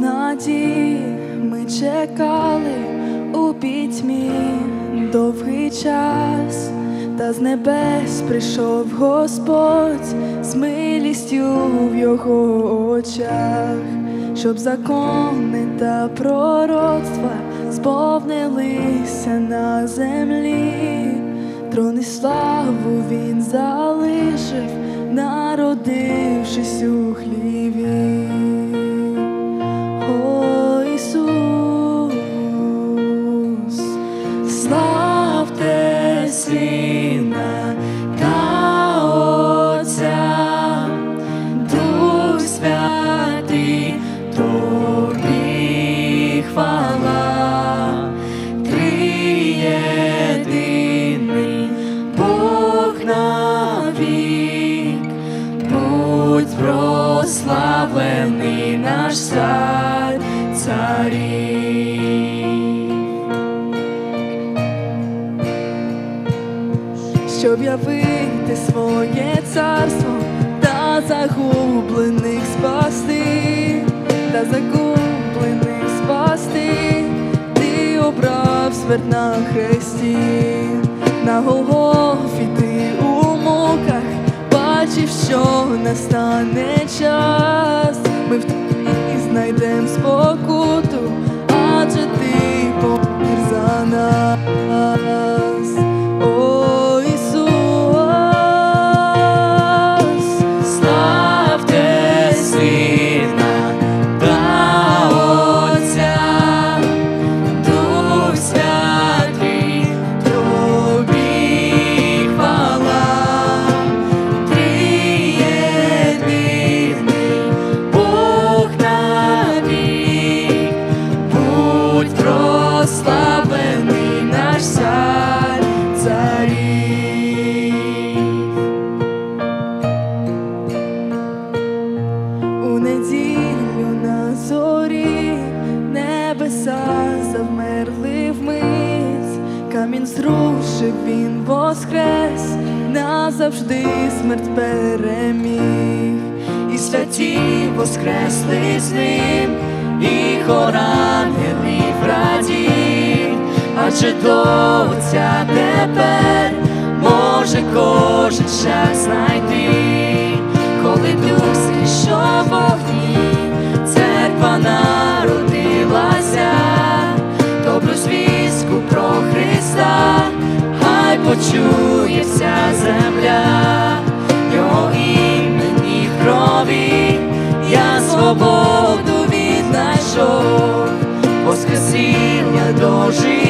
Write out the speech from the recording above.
надії. Ми чекали у пітьмі довгий час, та з небес прийшов Господь з милістю в його очах, щоб закони та пророцтва сповнилися на землі, трон і славу він залишив, народившись у Сина Дух Святий, Тобі хвала, триєдиний Бог навік, будь прославлений наш цар царів. Щоб явити своє царство та загублених спасти, та загублених спасти, ти обрав смерть на хресті, на Голгофі ти у муках. Бачив, що настане час, ми в тобі знайдем спокуту, камінь зрушив він воскрес, назавжди смерть переміг, і святі воскресли з ним, і хор ангелів радів, адже до Отця тепер може кожен час знайти. почує вся земля, його імені в крові, я свободу віднайшов, воскресіння до життя.